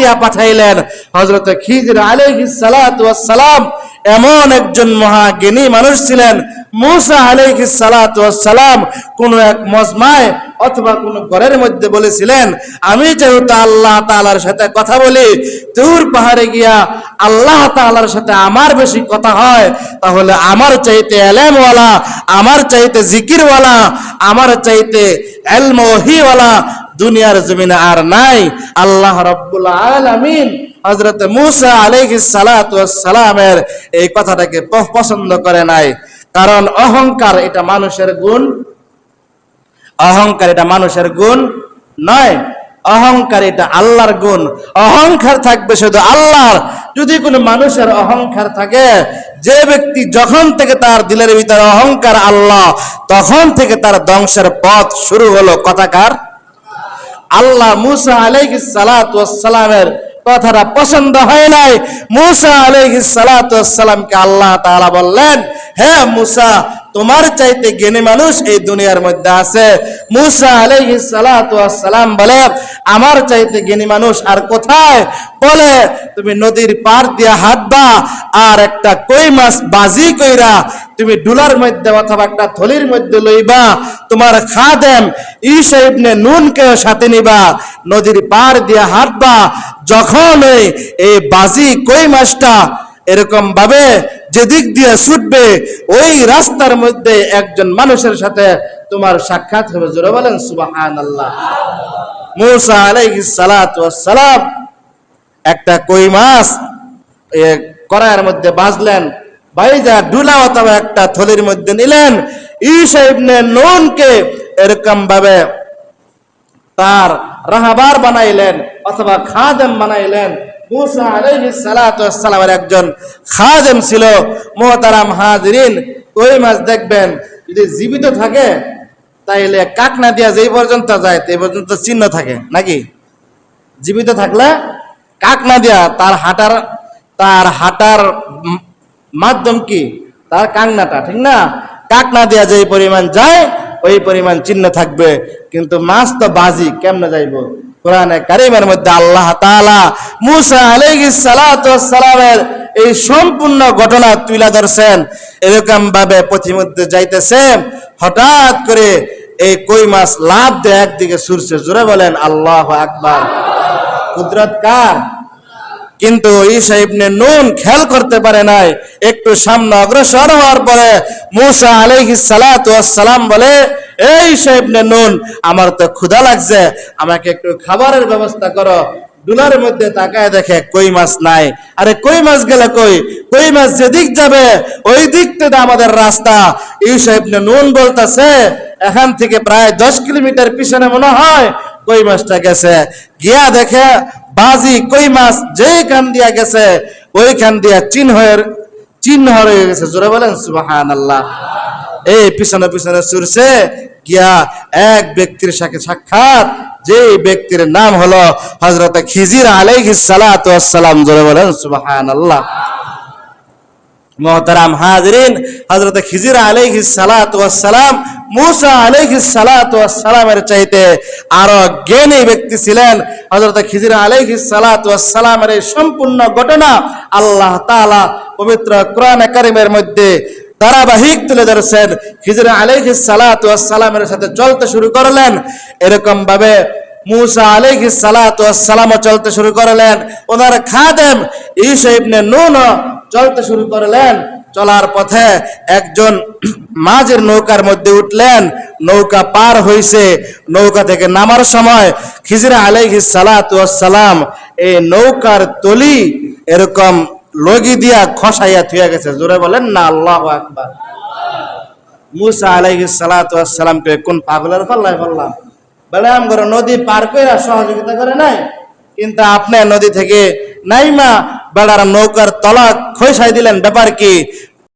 দিয়া পাঠাইলেন। হজরত খিজির সালাম এমন একজন মহাজ্ঞানী মানুষ ছিলেন, মুসা আলাইহিস সালাম কোন এক মজমায় অথবা কোন ঘরের মধ্যে বলেছিলেন, আমি যেহেতু আল্লাহ তাআলার সাথে কথা বলি, দূর পাহাড়ে গিয়া আল্লাহ তাআলার সাথে আমার বেশি কথা হয়, তাহলে আমার চাইতে এলেমওয়ালা, আমার চাইতে জিকিরওয়ালা, আমার চাইতে এলম ওহিওয়ালা দুনিয়ার জমিনে আর নাই। আল্লাহ রব্বুল আলামিন হযরত মুসা ওয়াস সালামের এই কথাটাকে পছন্দ করে নাই। কারণ অহংকার এটা মানুষের গুণ, অহংকার এটা মানুষের গুণ নয়। অহংকার এটা আল্লাহর গুণ। অহংকার থাকবে শুধু আল্লাহর। যদি কোনো মানুষের অহংকার থাকে, যে ব্যক্তি যখন থেকে তার দিলের ভিতরে অহংকার আল্লাহ, তখন থেকে তার ধ্বংসের পথ শুরু হলো। কথাকার আল্লাহ মুসা ওয়াস সালামের কথাটা পছন্দ হয় নাই। মুসা আলাইহিস সালাতু ওয়াস সালামকে আল্লাহ তাআলা বললেন, হে মুসা, তোমার চাইতে জ্ঞানী মানুষ এই দুনিয়ার মধ্যে আছে। মুসা ওয়াস সালাম বলে, আমার চাইতে জ্ঞানী মানুষ আর কোথায়? বলে, তুমি নদীর পার দিয়ে হাত হাঁটবা আর একটা কই মাছ বাজি কইরা তুমি ডুলার মধ্যে অথবা একটা থলির মধ্যে লইবা, তোমার খাদেম ঈসা ইবনে নুনকে সাথে নিবা, নদীর পার দিয়ে হাঁটবা, যখন এই বাজি কই মাছটা, এরকম ভাবে যেদিক দিয়ে ছুটবে, ওই রাস্তার মধ্যে একজন মানুষের সাথে তোমার সাক্ষাৎ হবে। জোরে বলেন, সুবহানাল্লাহ। মুসা আলাইহিস সালাতু ওয়াস সালাম একটা কই মাছ কড়াইয়ের মধ্যে বাজলেন বাইজা ডুলা অথবা একটা থলির মধ্যে নিলেন। ঈসা ইবনে নুনকে এরকম ভাবে তার রাহাবার বানাইলেন অথবা খাদেম বানাইলেন। মুসা আলাইহিস সালাতু সালামের একজন খাদেম ছিল, মুহতারাম হাজিরিন। কই মাছ দেখবেন যদি জীবিত থাকে, তাইলে কাকনা দিয়া যেই পর্যন্ত যায় এই পর্যন্ত চিহ্ন থাকে, নাকি? জীবিত থাকলে কাক না দিয়া তার হাঁটার তার হাঁটার মাধ্যম কি? তার কাংনাটা ঠিক না? কাক না দিয়া যে পরিমাণ যায়, ওই পরিমাণ চিহ্ন থাকবে। কিন্তু মাছ তো বাজি, কেমনে যাইব? কোরআনে কারিমের মধ্যে আল্লাহ তাআলা মুসা আলাইহিস সালাতু ওয়াস সালামের এই সম্পূর্ণ ঘটনা তুলে ধরছেন। এরকম ভাবে পথিমধ্যে যাইতেছে। হঠাৎ করে এই কই মাছ লাভ দেয় একদিকে সুরছে জোরে বলেন, আল্লাহ আকবার। কুদরত কার? কিন্তু ঈসা ইবনে নুন খেয়াল করতে পারে নাই, একটু সামনে অগ্রসর হওয়ার পরে মুসা ওয়াস সালাম বলে, এই ঈসা ইবনে নুন, আমার তো ক্ষুধা লাগছে, আমাকে একটু খাবারের ব্যবস্থা করো। ডুলার মধ্যে তাকায় দেখে কই মাছ নাই। আরে কই মাছ গেলে কই? কই মাছ যেদিক যাবে, ওই দিক থেকে আমাদের রাস্তা। ঈসা ইবনে নুন বলতাছে, এখান থেকে প্রায় দশ কিলোমিটার পিছনে মনে হয় কই মাছটা গেছে। গিয়া দেখে বাজি, কই মাছ যেখান দিয়া গেছে ওইখান দিয়া চিহ্ন চিহ্ন হয়ে গেছে। জোরে বলেন সুবাহান আল্লাহ এই পিছনে পিছনে চুরছে গিয়া এক ব্যক্তির সাথে সাক্ষাৎ। যে ব্যক্তির নাম হলো হজরত খিজির আলাইহিস সালাতু ওয়াস সালাম জোরে বলেন সুবাহান আল্লাহ মোহতারাম হাজরিন হজরত খিজির আলাইহিস সালাতু ওয়াস সালাম মুসা সালাতু সালামের চাইতে আরও জ্ঞানী ব্যক্তি ছিলেন। হজরত খিজির সালাতু সালামের এই সম্পূর্ণ ঘটনা আল্লাহ তাআলা পবিত্র কোরআন কারিমের মধ্যে ধারাবাহিক তুলে ধরেছেন। খিজির আলাইহিস সালাতু ওয়াস সালামের সাথে চলতে শুরু করলেন। এরকম ভাবে মুসা আলাইহিস সালাতু ওয়াস সালামও চলতে শুরু করলেন। ওনার খাদেম ঈসা ইবনে নুন চলতে শুরু করলেন। চলার পথে একজন মাঝের নৌকার মধ্যে উঠলেন, নৌকা পার হইছে। নৌকা থেকে নামার সময় খিজরা আলাইহি সালাম এই নৌকার তলি এরকম লগি দিয়া খসাইয়া থুয়া গেছে। জোরে বলেন না, আল্লাহু আকবার। মুসা আলাইহিস সালাতু ওয়াস সালামকে কোন পাগলের পাল্লায় বললাম? বলে আমগর নদী পার করে সহযোগিতা করে নাই। কিন্তু আপনি নদী থেকে নাইমা বেড়ার নৌকার তলা খসাই দিলেন ব্যাপার কি?